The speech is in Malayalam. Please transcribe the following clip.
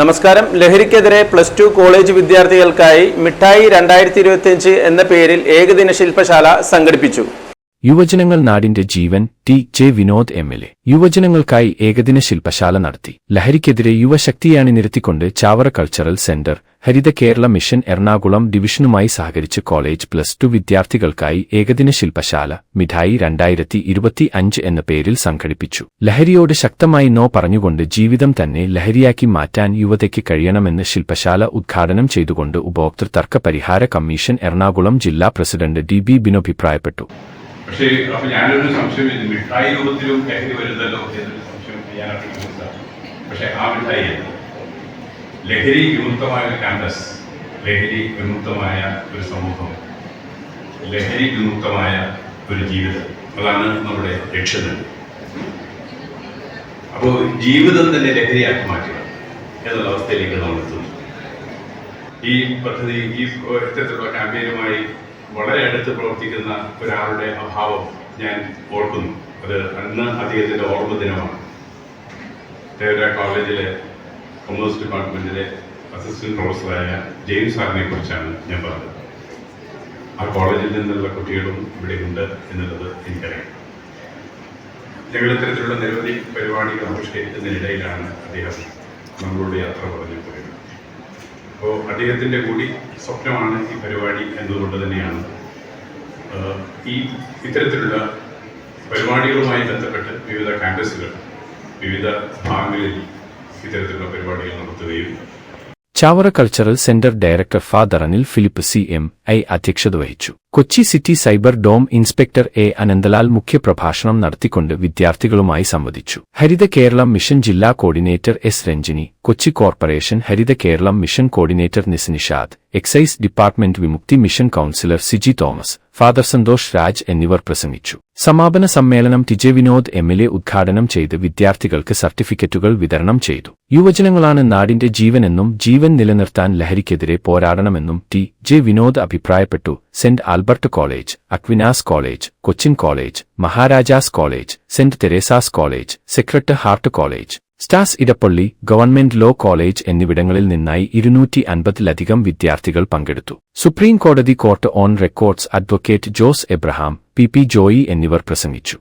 നമസ്കാരം. ലഹരിക്കെതിരെ പ്ലസ് ടു കോളേജ് വിദ്യാർത്ഥികൾക്കായി മിഠായി രണ്ടായിരത്തി ഇരുപത്തിയഞ്ച് എന്ന പേരിൽ ഏകദിന ശില്പശാല സംഘടിപ്പിച്ചു. യുവജനങ്ങൾ നാടിന്റെ ജീവൻ T J Vinod M L A. യുവജനങ്ങൾക്കായി ഏകദിന ശില്പശാല നടത്തി. ലഹരിക്കെതിരെ യുവശക്തിയാണ് നിരത്തിക്കൊണ്ട് Chavara cultural centre Haritha Kerala mission Ernakulam ഡിവിഷനുമായി സഹകരിച്ച് കോളേജ് പ്ലസ് ടു വിദ്യാർത്ഥികൾക്കായി ഏകദിന ശില്പശാല മിഠായി രണ്ടായിരത്തി ഇരുപത്തി അഞ്ച് എന്ന പേരിൽ സംഘടിപ്പിച്ചു. ലഹരിയോട് ശക്തമായി നോ പറഞ്ഞുകൊണ്ട് ജീവിതം തന്നെ ലഹരിയാക്കി മാറ്റാൻ യുവതയ്ക്ക് കഴിയണമെന്ന് ശില്പശാല ഉദ്ഘാടനം ചെയ്തുകൊണ്ട് ഉപഭോക്തൃ തർക്ക പരിഹാര കമ്മീഷൻ എറണാകുളം ജില്ലാ പ്രസിഡന്റ് ഡി ബി ബിനു അഭിപ്രായപ്പെട്ടു പക്ഷേ അപ്പൊ ഞാനൊരു സംശയം ഇത് മിഠായി രൂപത്തിലും ലഹരി വരുന്നല്ലോ എന്നൊരു സംശയം ഞാൻ മനസ്സിലാക്കി പക്ഷെ ആ മിഠായി. ലഹരി വിമുക്തമായ ഒരു ക്യാമ്പസ് ലഹരി വിമുക്തമായ ഒരു സമൂഹം ലഹരി വിമുക്തമായ ഒരു ജീവിതം. അതാണ് നമ്മുടെ ലക്ഷ്യം തന്നെ. അപ്പോൾ ജീവിതം തന്നെ ലഹരിയാക്കി മാറ്റുക എന്നുള്ള അവസ്ഥയിലേക്ക് നമ്മൾ എത്തുന്നു ഈ പദ്ധതി ഈ ഇത്തരത്തിലുള്ള ക്യാമ്പയിനുമായി വളരെ അടുത്ത് പ്രവർത്തിക്കുന്ന ഒരാളുടെ അഭാവം ഞാൻ ഓർക്കുന്നു. അത് അന്ന് അദ്ദേഹത്തിന്റെ ഓർമ്മ ദിനമാണ്. തേവര കോളേജിലെ കൊമേഴ്സ് ഡിപ്പാർട്ട്മെന്റിലെ അസിസ്റ്റന്റ് പ്രൊഫസറായ ജെയിംസ് സാറിനെ കുറിച്ചാണ് ഞാൻ പറഞ്ഞത്. ആ കോളേജിൽ നിന്നുള്ള കുട്ടികളും ഇവിടെ ഉണ്ട് എന്നുള്ളത് എനിക്കറിയാം. ഞങ്ങൾ ഇത്തരത്തിലുള്ള നിരവധി പരിപാടികൾ ആവിഷ്കരിക്കുന്നതിനിടയിലാണ് അദ്ദേഹം നമ്മളോട് യാത്ര പറഞ്ഞു പോയത് അപ്പോൾ അദ്ദേഹത്തിന്റെ കൂടി സ്വപ്നമാണ് ഈ പരിപാടി എന്നതുകൊണ്ട് തന്നെയാണ്. ഈ ഇത്തരത്തിലുള്ള പരിപാടികളുമായി ബന്ധപ്പെട്ട് വിവിധ ക്യാമ്പസുകൾ വിവിധ ഭാഗങ്ങളിൽ ഇത്തരത്തിലുള്ള പരിപാടികൾ നടത്തുകയും Chavara cultural centre director father Anil Philip C M I അധ്യക്ഷത വഹിച്ചു. Kochi city cyber dome inspector A Ananthalal മുഖ്യപ്രഭാഷണം നടത്തിക്കൊണ്ട് വിദ്യാർത്ഥികളുമായി സംവദിച്ചു. ഹരിത കേരളം മിഷൻ ജില്ലാ coordinator S Ranjini Kochi corporation Haritha Keralam mission coordinator നിസ് Nishad excise department Vimukthi mission counsellor Siji Thomas father Santhosh Raj എന്നിവർ പ്രസംഗിച്ചു. സമാപന സമ്മേളനം TJ Vinod M L A ഉദ്ഘാടനം ചെയ്ത് വിദ്യാർത്ഥികൾക്ക് സർട്ടിഫിക്കറ്റുകൾ വിതരണം ചെയ്തു. യുവജനങ്ങളാണ് നാടിന്റെ ജീവനെന്നും ജീവൻ നിലനിർത്താൻ ലഹരിക്കെതിരെ പോരാടണമെന്നും ടി ജെ വിനോദ് അഭിപ്രായപ്പെട്ടു saint college Aquinas college Cochin college Maharaja's college saint Teresa's college sacred heart college stars Edappally government law college എന്നിവിടങ്ങളിൽ നിന്നായി ഇരുന്നൂറ്റി അൻപതിലധികം വിദ്യാർത്ഥികൾ പങ്കെടുത്തു. സുപ്രീം കോടതി court on records advocate Jose Abraham P P Joy എന്നിവർ പ്രസംഗിച്ചു.